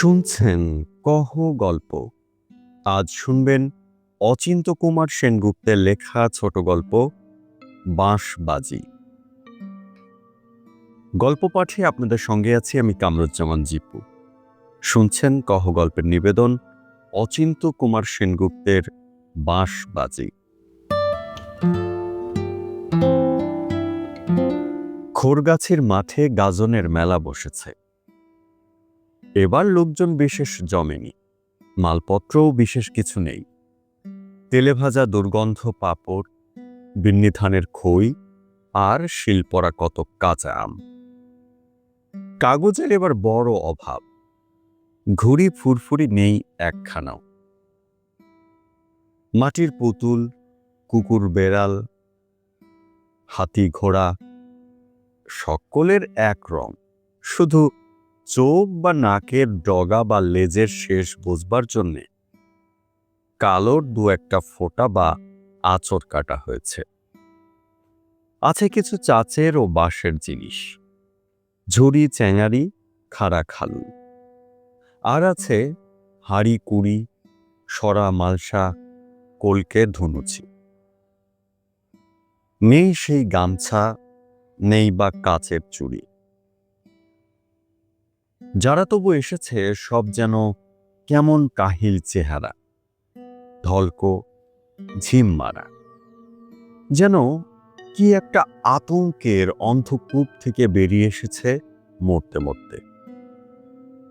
শুনছেন কহ গল্প। আজ শুনবেন অচিন্ত কুমার সেনগুপ্তের লেখা ছোট গল্প, বাঁশবাজি। গল্প পাঠে আপনাদের সঙ্গে আছি আমি কামরুজ্জামান জিপু। শুনছেন কহ গল্পের নিবেদন, অচিন্ত কুমার সেনগুপ্তের বাঁশবাজি। খোরগাছির মাঠে গাজনের মেলা বসেছে। এবার লোকজন বিশেষ জমেনি, মালপত্রও বিশেষ কিছু নেই। তেলে ভাজা দুর্গন্ধ, পাপড় বিন্নি ধানের খই আর শিলপরা কত কাঁচা আম। কাগজের এবার বড় অভাব, ঘুড়ি ফুরফুরি নেই একখানাও। মাটির পুতুল, কুকুর বেড়াল, হাতি ঘোড়া, সকলের এক রং, শুধু চোখ বা নাকের ডগা বা লেজের শেষ বুঝবার জন্যে কালোর দু একটা ফোঁটা বা আচর কাটা হয়েছে। আছে কিছু চাচের ও বাঁশের জিনিস। ঝুড়ি, চ্যাঙারি, খাড়া খালু। আর আছে হাড়ি, কুড়ি, সরা, মালসা, কলকে, ধনুচি। নেই সেই গামছা, নেই বা কাচের চুড়ি। যারা তবু এসেছে, সব যেন কেমন কাহিল চেহারা। ঢলকো ঝিম মারা। যেন কি একটা আতঙ্কের অন্ধকূপ থেকে বেরিয়ে এসেছে মরতে মরতে।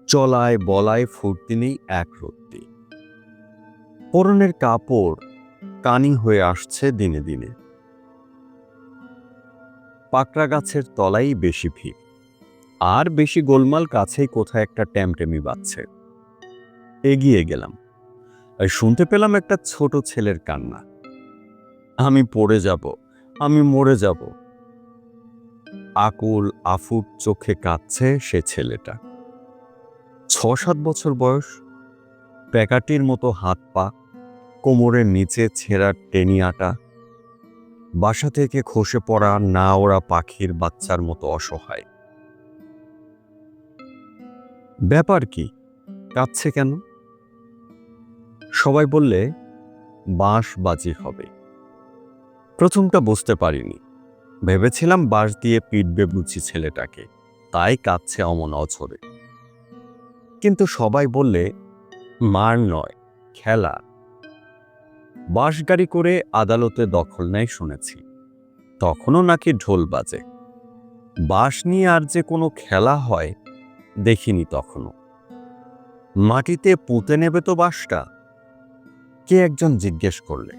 চলায় বলায় ফুর্তি নেই এক রত্তি। পরনের কাপড় কানি হয়ে আসছে দিনে দিনে। পাকড়া গাছের তলাই বেশি ভিড়। আর বেশি গোলমাল কাছেই কোথায় একটা ট্যামটেমি বাজছে। এগিয়ে গেলাম। শুনতে পেলাম একটা ছোট ছেলের কান্না। আমি পড়ে যাব, আমি মরে যাব। আকুল, আফুট চোখে কাঁদছে সে ছেলেটা। ছ সাত বছর বয়স। প্যাকাটির মতো হাত পা, কোমরের নিচে ছেঁড়া টেনিয়াটা বাসা থেকে খসে পড়া না ওরা পাখির বাচ্চার মতো অসহায়। ব্যাপার কি? কাঁদছে কেন? সবাই বললে বাঁশ বাজি হবে। প্রথমটা বুঝতে পারিনি। ভেবেছিলাম বাঁশ দিয়ে পিটবে বুঝি ছেলেটাকে। তাই কাঁদছে অমন অছরে কিন্তু সবাই বললে, মার নয়, খেলা। বাঁশ গাড়ি করে আদালতে দখল নেয় শুনেছি। তখনও নাকি ঢোল বাজে। বাঁশ নিয়ে আর যে কোনো খেলা হয় দেখিনি তখনও। মাটিতে পুঁতে নেবে তো বাঁশটা? কে একজন জিজ্ঞেস করলে?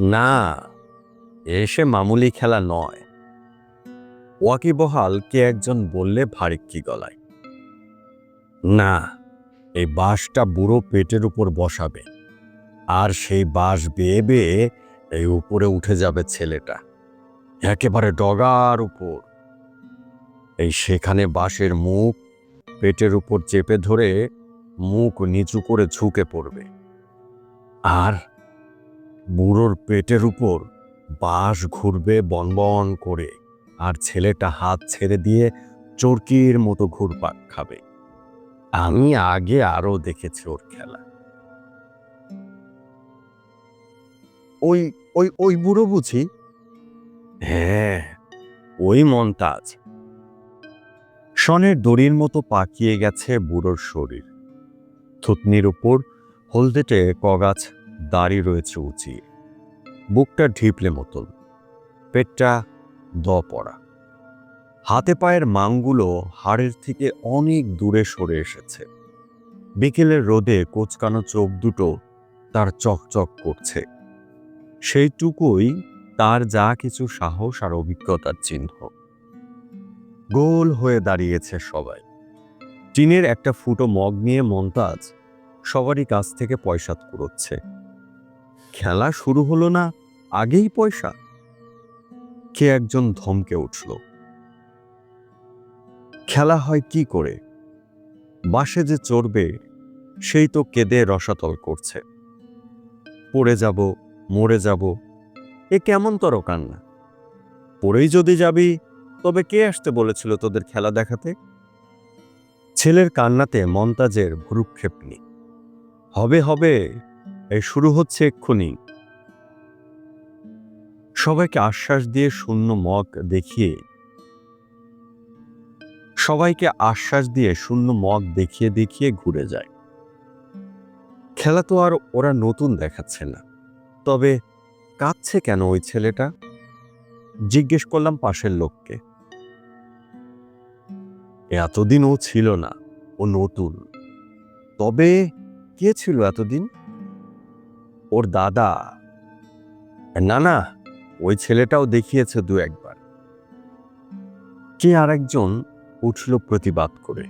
না এসে মামুলি খেলা নয়। ওয়াকিবহাল কে একজন বললে ভারিক্কি গলায়? না, এই বাঁশটা বুড়ো পেটের উপর বসাবে, আর সেই বাঁশ বেয়ে বেয়ে এই উপরে উঠে যাবে ছেলেটা। একেবারে ডগার উপর। এই সেখানে বাঁশের মুখ পেটের উপর চেপে ধরে মুখ নিচু করে ঝুঁকে পড়বে। আর বুড়োর পেটের উপর বাঁশ ঘুরবে বনবন করে আর ছেলেটা হাত ছেড়ে দিয়ে চরকির মতো ঘুরপাক খাবে। আমি আগে আরও দেখেছি ওর খেলা। ওই ওই ওই বুড়ো বুঝি? হ্যাঁ ওই মন্তাজ শনের দড়ির মতো পাকিয়ে গেছে বুড়োর শরীর। থুতনির উপর হলদেটে কগাছ দাড়ি রয়েছে উঁচিয়ে। বুকটা ঢিপলে মতন, পেটটা দ পড়া। হাতে পায়ের মাংগুলো হাড়ের থেকে অনেক দূরে সরে এসেছে। বিকেলের রোদে কোচকানো চোখ দুটো তার চকচক করছে। সেইটুকুই তার যা কিছু সাহস আর অভিজ্ঞতার চিহ্ন। গোল হয়ে দাঁড়িয়েছে সবাই। টিনের একটা ফুটো মগ নিয়ে মন্তাজ সবারই কাছ থেকে পয়সা কুড়োচ্ছে। খেলা শুরু হলো না, আগেই পয়সা। কে একজন ধমকে উঠল। খেলা হয় কি করে? বাসে যে চড়বে, সেই তো কেঁদে রসাতল করছে। পড়ে যাব, মরে যাব, এ কেমন তর কান্না পড়েই যদি যাবি তবে কে আসতে বলেছিল তোদের খেলা দেখাতে? ছেলের কান্নাতে মন্তাজের ভ্রুক্ষেপ নেই। হবে হবে এ শুরু হচ্ছে এক্ষুনি। সবাইকে আশ্বাস দিয়ে শূন্য মগ দেখিয়ে সবাইকে আশ্বাস দিয়ে শূন্য মগ দেখিয়ে দেখিয়ে ঘুরে যায়। খেলা তো আর ওরা নতুন দেখাচ্ছে না। তবে কাঁদছে কেন ওই ছেলেটা? জিজ্ঞেস করলাম পাশের লোককে। এতদিন ও ছিল না, ও নতুন। তবে কে ছিল এতদিন? ওর দাদা। না না, ওই ছেলেটাও দেখিয়েছে দু একবার। কে আরেকজন উঠল প্রতিবাদ করে।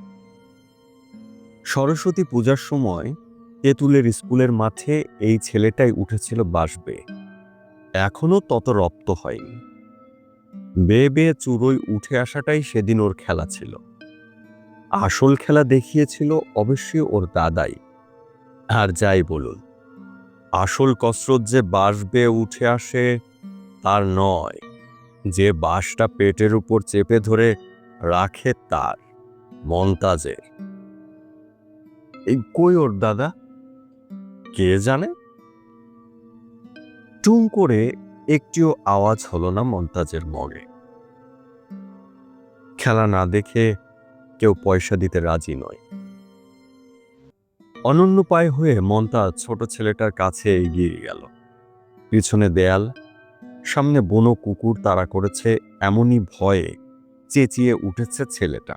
সরস্বতী পূজার সময় তেঁতুলের স্কুলের মাঠে এই ছেলেটাই উঠেছিল বাসবে। এখনও তত রপ্ত হয়নি। বেয়ে বেয়ে চুরোই উঠে আসাটাই সেদিন ওর খেলা ছিল। আসল খেলা দেখিয়েছিল অবশ্যই ওর দাদাই। আর যাই বলুন, আসল কসরত যে বাঁশ বেয়ে উঠে আসে, তার নয়। যে বাঁশটা পেটের উপর চেপে ধরে রাখে তার মন্তাজের এই কই ওর দাদা? কে জানে? টুম করে একটিও আওয়াজ হলো না মন্তাজের মগে। খেলা না দেখে কেউ পয়সা দিতে রাজি নয়। অনন্য পায় হয়ে মন্তাজ ছোট ছেলেটার কাছে এগিয়ে গেল। পিছনে দেয়াল, সামনে বনো কুকুর তাড়া করেছে, এমনই ভয়ে চেঁচিয়ে উঠেছে ছেলেটা।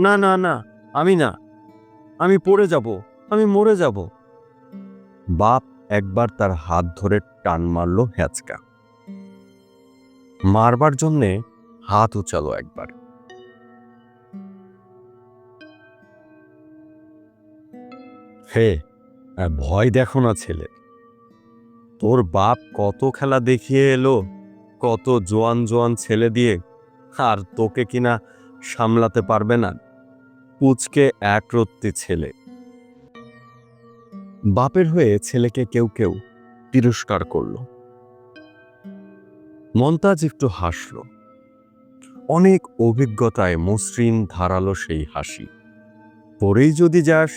না না না, আমি না, আমি পড়ে যাব, আমি মরে যাব। বাপ একবার তার হাত ধরে টান মারল হ্যাচকা মারবার জন্যে হাত উচালো একবার। হে ভয় দেখো না ছেলে। তোর বাপ কত খেলা দেখিয়ে এলো, কত জোয়ান জোয়ান ছেলে দিয়ে, আর তোকে কিনা সামলাতে পারবে না, পুচকে এক রত্তি ছেলে। বাপের হয়ে ছেলেকে কেউ কেউ তিরস্কার করল। মন্তাজ একটু হাসল। অনেক অভিজ্ঞতায় মসৃণ ধারালো সেই হাসি। পরেই যদি যাস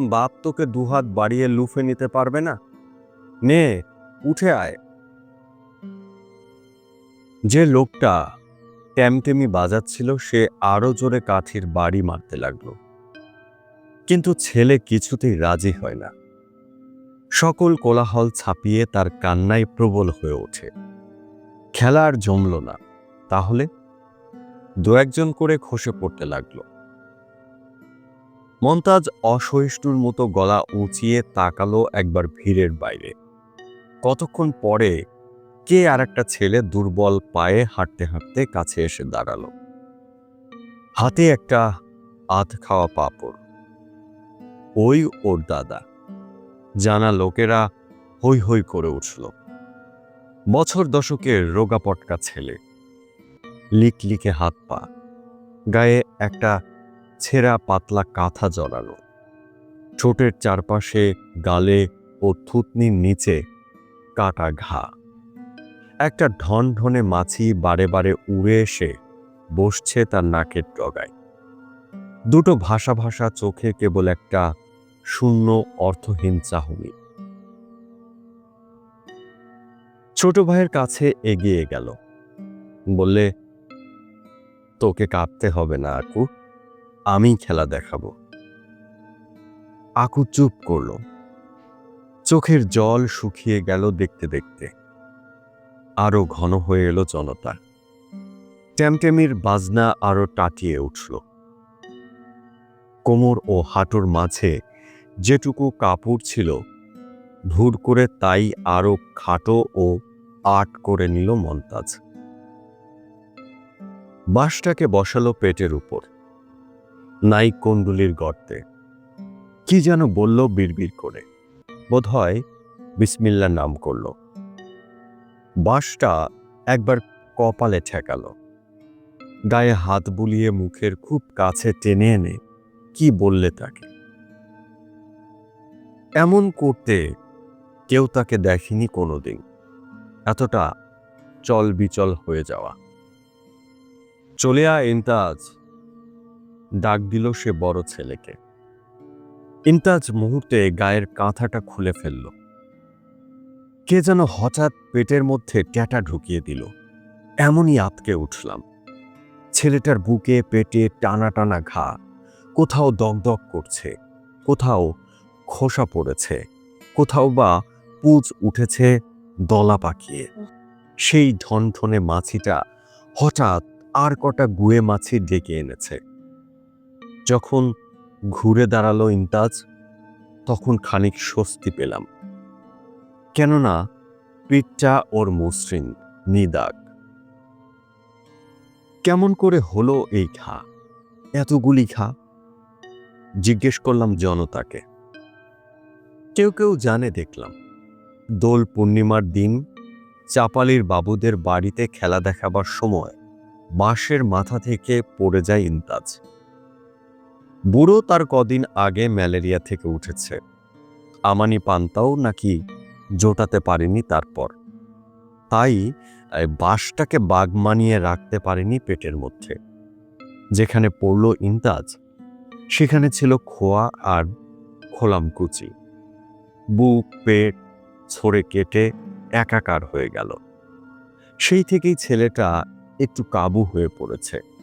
বাপ তোকে দুহাত বাড়িয়ে লুফে নিতে পারবে না? নে, উঠে আয়। যে লোকটা ট্যামটেমি বাজাচ্ছিল, সে আরও জোরে কাঠির বাড়ি মারতে লাগল। কিন্তু ছেলে কিছুতেই রাজি হয় না। সকল কোলাহল ছাপিয়ে তার কান্নায় প্রবল হয়ে ওঠে। খেলা আর জমল না। তাহলে দু একজন করে খসে পড়তে লাগল। মন্তাজ অসহিষ্ণুর মতো গলা উঁচিয়ে তাকালো একবার ভিড়ের বাইরে। কতক্ষণ পরে কে আর একটা ছেলে দুর্বল পায়ে হাঁটতে হাঁটতে কাছে এসে দাঁড়াল। হাতে একটা আধ খাওয়া পাপড়। ওই ওর দাদা। জানা লোকেরা হৈ হৈ করে উঠল। বছর দশকের রোগা পটকা ছেলে। লিকলিকে হাত পা। গায়ে একটা ছেঁড়া পাতলা কাঁথা জড়ানো। ঠোঁটের চারপাশে গালে ও থুতনির নিচে কাটা ঘা। একটা ঢন ঢনে মাছি বারে বারে উড়ে এসে বসছে তার নাকের ডগায়। দুটো ভাষা ভাষা চোখে কেবল একটা শূন্য অর্থহীন চাহনি। ছোট ভাইয়ের কাছে এগিয়ে গেল। বললে, তোকে কাঁদতে হবে না আকু আমি খেলা দেখাবো। আকু চুপ করল। চোখের জল শুকিয়ে গেল দেখতে দেখতে। আরও ঘন হয়ে এলো জনতা। ট্যামট্যামির বাজনা আরও টাটিয়ে উঠল। কোমর ও হাঁটুর মাঝে যেটুকু কাপড় ছিল, ধুর করে তাই আরও খাটো ও আট করে নিল মন্তাজ। বাঁশটাকে বসালো পেটের উপর। নাই কন্দুলির গর্তে। কি যেন বলল বিড়বিড় করে। বোধ হয় বিসমিল্লার নাম করল। বাঁশটা একবার কপালে ঠেকালো। গায়ে হাত বুলিয়ে মুখের খুব কাছে টেনে এনে কি বললে তাকে? এমন করতে কেউ তাকে দেখেনি কোনোদিন। এতটা চল বিচল হয়ে যাওয়া। চলে আয় ইন্তাজ ডাক দিল সে বড় ছেলেকে। ইন্তাজ মুহূর্তে গায়ের কাঁথাটা খুলে ফেলল। কে যেন হঠাৎ পেটের মধ্যে ট্যাটা ঢুকিয়ে দিল। এমনই আতকে উঠলাম। ছেলেটার বুকে পেটে টানা টানা ঘা। কোথাও দগদগ করছে। কোথাও খোসা পড়েছে। কোথাও বা পুজ উঠেছে দলা পাকিয়ে। সেই ঠনঠনে মাছিটা হঠাৎ আর কটা গুয়ে মাছি ডেকে এনেছে। যখন ঘুরে দাঁড়াল ইন্তাজ তখন খানিক স্বস্তি পেলাম। কেননা, পিঠটা ওর মসৃণ, নিদাগ। কেমন করে হলো এই ঘা? এতগুলি ঘা? জিজ্ঞেস করলাম জনতাকে। কেউ কেউ জানে দেখলাম, দোল পূর্ণিমার দিন চাপালির বাবুদের বাড়িতে খেলা দেখাবার সময় বাঁশের মাথা থেকে পড়ে যায় ইন্তাজ বুড়ো তার কদিন আগে ম্যালেরিয়া থেকে উঠেছে। আমানি পান্তাও নাকি জোটাতে পারেনি তারপর। তাই বাঁশটাকে বাগ মানিয়ে রাখতে পারেনি পেটের মধ্যে। যেখানে পড়ল ইন্তাজ, সেখানে ছিল খোয়া আর খোলামকুচি। বুক, পেট, ছড়ে কেটে একাকার হয়ে গেল। সেই থেকেই ছেলেটা একটু কাবু হয়ে পড়েছে।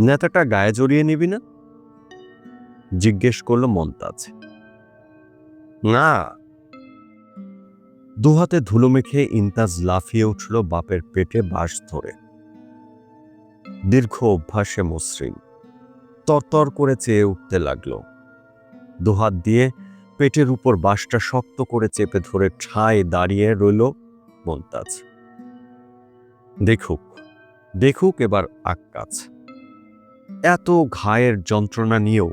নেতাটা গায়ে জড়িয়ে নিবি না? জিজ্ঞেস করল মন্তাজ না। দুহাতে ধুলো মেখে ইন্তাজ লাফিয়ে উঠল বাপের পেটে বাঁশ ধরে। দীর্ঘ অভ্যাসে মসৃণ। তরতর করে চেয়ে উঠতে লাগল। দুহাত দিয়ে পেটের উপর বাঁশটা শক্ত করে চেপে ধরে ঠায় দাঁড়িয়ে রইল মন্তাজ দেখুক দেখুক এবার আক্কাজ। এত ঘায়ের যন্ত্রণা নিয়েও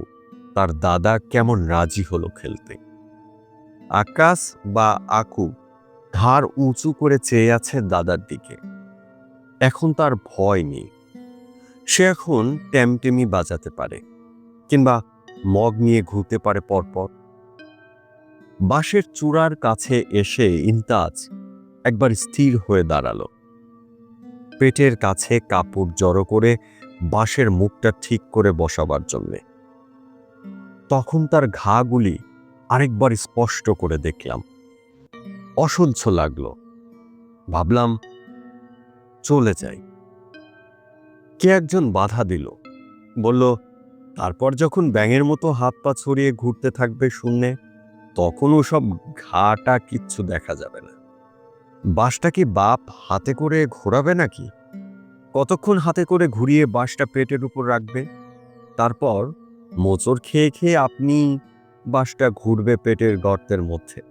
তার দাদা কেমন রাজি হলো খেলতে? আকাশ বা আকু ধার উঁচু করে চেয়ে আছে দাদার দিকে। এখন তার ভয় নেই। সে এখন ট্যামটেমি বাজাতে পারে কিংবা মগ নিয়ে ঘুরতে পারে পরপর। বাঁশের চূড়ার কাছে এসে ইন্তাজ একবার স্থির হয়ে দাঁড়াল। পেটের কাছে কাপড় জড়ো করে বাঁশের মুখটা ঠিক করে বসাবার জন্যে। তখন তার ঘাগুলি আরেকবার স্পষ্ট করে দেখলাম। অসহ্য লাগল। ভাবলাম, চলে যাই। কে একজন বাধা দিল। বলল, তারপর যখন ব্যাঙের মতো হাত পা ছড়িয়ে ঘুরতে থাকবে শূন্যে, তখন সব ঘাটা কিচ্ছু দেখা যাবে না। বাঁশটা কি বাপ হাতে করে ঘোরাবে নাকি? কতক্ষণ হাতে করে ঘুরিয়ে বাঁশটা পেটের উপর রাখবে? তারপর মোচড় খেয়ে খেয়ে আপনি বাঁশটা ঘুরবে পেটের গর্তের মধ্যে।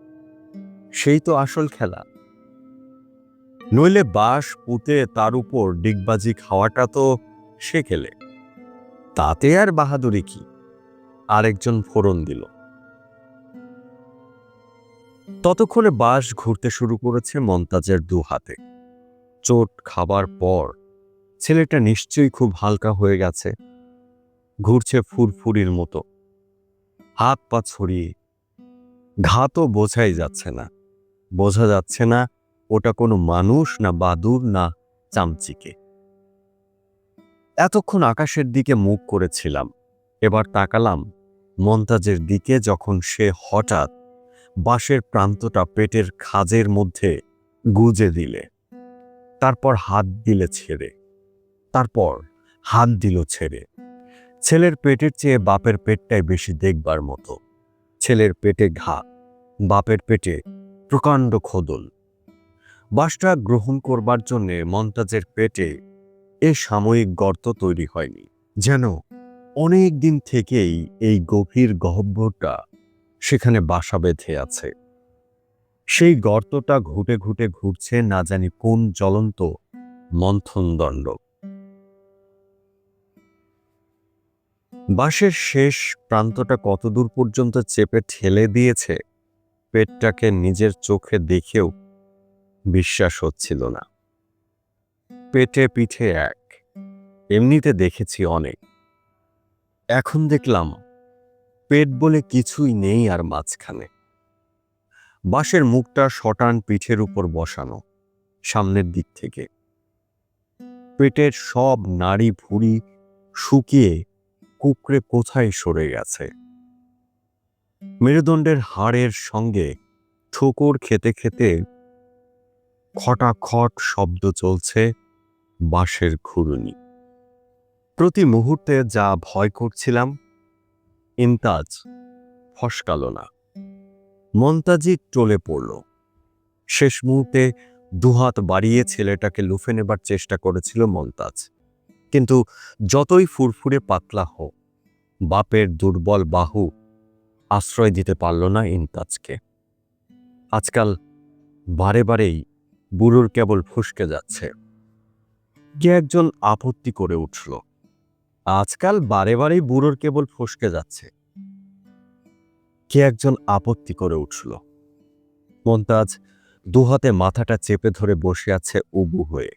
সেই তো আসল খেলা। নইলে বাঁশ পুঁতে তার উপর ডিগবাজি খাওয়াটা তো সে খেলে। তাতে আর বাহাদুরি কি? আরেকজন ফোড়ন দিল। ততক্ষণে বাঁশ ঘুরতে শুরু করেছে মন্তাজের দু হাতে চোট খাবার পর ছেলেটা নিশ্চয়ই খুব হালকা হয়ে গেছে। ঘুরছে ফুরফুরির মতো। হাত পা ছড়িয়ে। ঘা তো বোঝাই যাচ্ছে না। বোঝা যাচ্ছে না ওটা কোনো মানুষ না বাদুর না চামচিকে। এতক্ষণ আকাশের দিকে মুখ করেছিলাম। এবার তাকালাম মন্তাজের দিকে যখন সে হঠাৎ বাঁশের প্রান্তটা পেটের খাজের মধ্যে গুজে দিলে। তারপর হাত দিলে ছেড়ে। তারপর হাত দিল ছেড়ে ছেলের পেটের চেয়ে বাপের পেটটাই বেশি দেখবার মতো। ছেলের পেটে ঘা, বাপের পেটে প্রকাণ্ড খোদল। বাসটা গ্রহণ করবার জন্যে মন্তাজের পেটে এ সাময়িক গর্ত তৈরি হয়নি। যেন অনেক দিন থেকেই এই গভীর গহ্বরটা সেখানে বাসা বেঁধে আছে। সেই গর্তটা ঘুটে ঘুটে ঘুরছে না জানি কোন জ্বলন্ত মন্থনদণ্ড। বাঁশের শেষ প্রান্তটা কতদূর পর্যন্ত চেপে ঠেলে দিয়েছে, পেটটাকে নিজের চোখে দেখেও বিশ্বাস হচ্ছিল না। পেটে পিঠে এক, এমনিতে দেখেছি অনেক। এখন দেখলাম, পেট বলে কিছুই নেই আর মাঝখানে। বাঁশের মুখটা শটান পিঠের উপর বসানো, সামনের দিক থেকে। পেটের সব নাড়ি ভুড়ি শুকিয়ে কুকড়ে কোথায় সরে গেছে? মেরুদণ্ডের হাড়ের সঙ্গে ঠোকর খেতে খেতে খটাখট শব্দ চলছে বাঁশের ঘুরুনি প্রতি মুহূর্তে যা ভয় করছিলাম, ইমতাজ ফসকালো না। মন্তাজি টলে পড়ল। শেষ মুহূর্তে দুহাত বাড়িয়ে ছেলেটাকে লুফে নেবার চেষ্টা করেছিল মন্তাজ কিন্তু যতই ফুরফুরে পাতলা হোক, বাপের দুর্বল বাহু আশ্রয় দিতে পারল না ইমতাজকে। আজকাল বারে বারেই বুড়োর কেবল ফুসকে যাচ্ছে। কে একজন আপত্তি করে উঠল। আজকাল বারে বারেই বুড়োর কেবল ফসকে যাচ্ছে। কে একজন আপত্তি করে উঠল। মন্তাজ দুহাতে মাথাটা চেপে ধরে বসে আছে উবু হয়ে।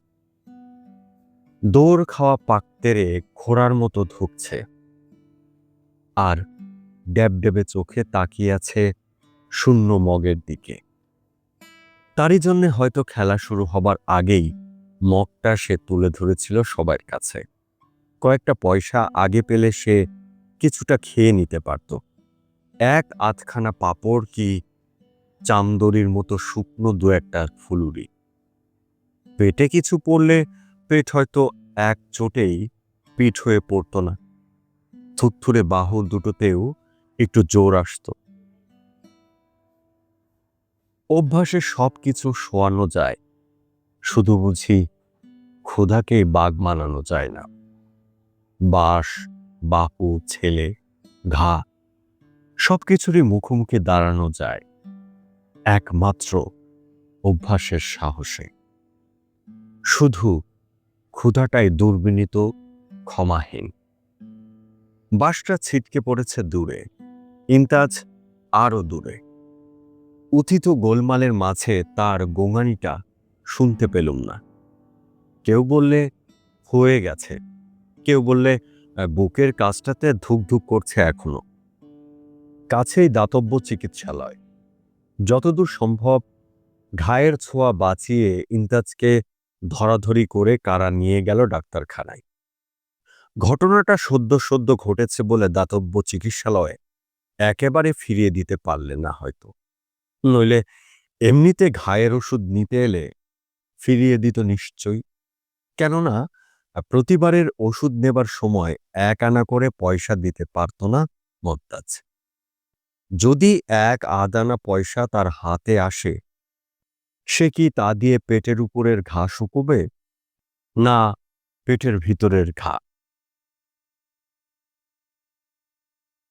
দৌড় খাওয়া পাক পাকতেরে ঘোড়ার মতো ধুকছে। আর ড্যাবডেবে চোখে তাকিয়ে আছে শূন্য মগের দিকে। তারই জন্যে হয়তো খেলা শুরু হবার আগেই মগটা সে তুলে ধরেছিল সবার কাছে। কয়েকটা পয়সা আগে পেলে সে কিছুটা খেয়ে নিতে পারত। এক আধখানা পাপড় কি চামদরির মতো শুকনো দু একটা ফুলুরি। পেটে কিছু পড়লে পেট হয়তো এক চোটেই পিঠ হয়ে পড়তো না। থুত্থুরে বাহু দুটোতেও একটু জোর আসতো। অভ্যাসে সব কিছু শোয়ানো যায়। শুধু বুঝি ক্ষুধাকে বাঘ মানানো যায় না। বাঁশ বাপু, ছেলে, ঘা সব কিছুরই মুখোমুখি দাঁড়ানো যায় একমাত্র অভ্যাসের সাহসে। শুধু ক্ষুধাটাই দুর্বিনীত, ক্ষমাহীন। বাসটা ছিটকে পড়েছে দূরে ইন্তাজ আরও দূরে। উথিত গোলমালের মাঝে তার গোঙানিটা শুনতে পেলুম না। কেউ বললে, হয়ে গেছে। কেউ বললে, বুকের কাজটাতে ধুক ধুক করছে এখনও। কাছেই দাতব্য চিকিৎসালয়। যতদূর সম্ভব, ঘায়ের ছোঁয়া বাঁচিয়ে ইন্তাজকে ধরাধরি করে কারা নিয়ে গেল ডাক্তারখানায়। ঘটনাটা সদ্য সদ্য ঘটেছে বলে দাতব্য চিকিৎসালয়ে একেবারে ফিরিয়ে দিতে পারলে না হয়তো। নইলে এমনিতে ঘায়ের ওষুধ নিতে এলে ফিরিয়ে দিত নিশ্চয়ই। কেননা, প্রতিবারের ওষুধ নেবার সময় এক আনা করে পয়সা দিতে পারত না মদ্দাজ। যদি এক আদানা পয়সা তার হাতে আসে সে কি তা দিয়ে পেটের উপরের ঘা শুকোবে? না, পেটের ভিতরের ঘা।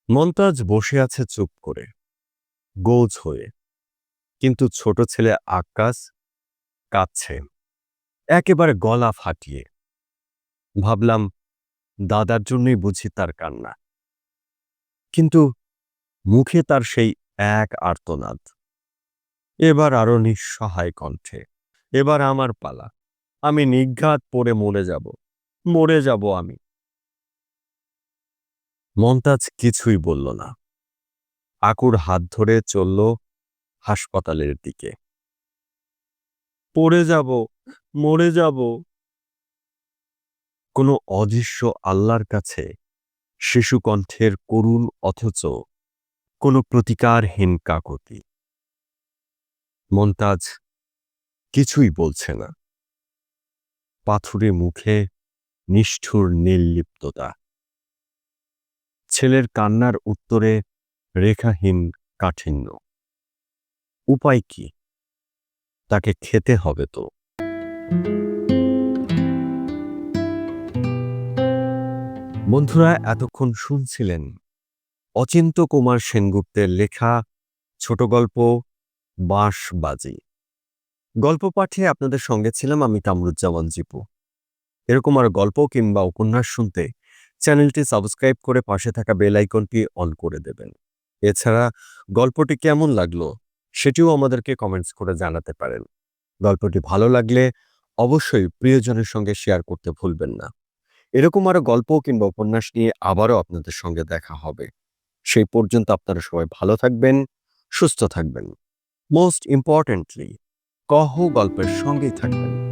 মন্তাজ বসে আছে চুপ করে, গোজ হয়ে। কিন্তু ছোট ছেলে আকাশ কাঁদছে, একেবারে গলা ফাটিয়ে। ভাবলাম, দাদার জন্যই বুঝি তার কান্না। কিন্তু মুখে তার সেই এক আর্তনাদ। এবার আরও নিঃসহায় কণ্ঠে, এবার আমার পালা, আমি নিঘাত পড়ে মরে যাব মরে যাব আমি। মন্তাজ কিছুই বলল না। আকুর হাত ধরে চলল হাসপাতালের দিকে। পড়ে যাব, মরে যাব। কোনো অদৃশ্য আল্লাহর কাছে শিশুকণ্ঠের করুণ অথচ কোনো প্রতিকারহীন কাকতি। মন্তাজ কিছুই বলছে না। পাথুরে মুখে নিষ্ঠুর নির্লিপ্ততা। ছেলের কান্নার উত্তরে রেখাহীন কাঠিন্য। উপায় কি? তাকে খেতে হবে তো। বন্ধুরা, এতক্ষণ শুনছিলেন অচিন্ত কুমার সেনগুপ্তের লেখা ছোট গল্প বাঁশবাজি। গল্প পাঠে আপনাদের সঙ্গে ছিলাম আমি কামরুজ্জামান জিপু। এরকম আর গল্প কিংবা উপন্যাস শুনতে চ্যানেলটি সাবস্ক্রাইব করে পাশে থাকা বেল আইকনটি অন করে দেবেন। এছাড়া গল্পটি কেমন লাগল সেটিও আমাদেরকে কমেন্টস করে জানাতে পারেন। গল্পটি ভালো লাগলে অবশ্যই প্রিয়জনের সঙ্গে শেয়ার করতে ভুলবেন না। এরকম আরও গল্প কিংবা উপন্যাস নিয়ে আবারও আপনাদের সঙ্গে দেখা হবে। সেই পর্যন্ত আপনারা সবাই ভালো থাকবেন, সুস্থ থাকবেন। মোস্ট ইম্পর্টেন্টলি কহ গল্পের সঙ্গেই থাকবেন।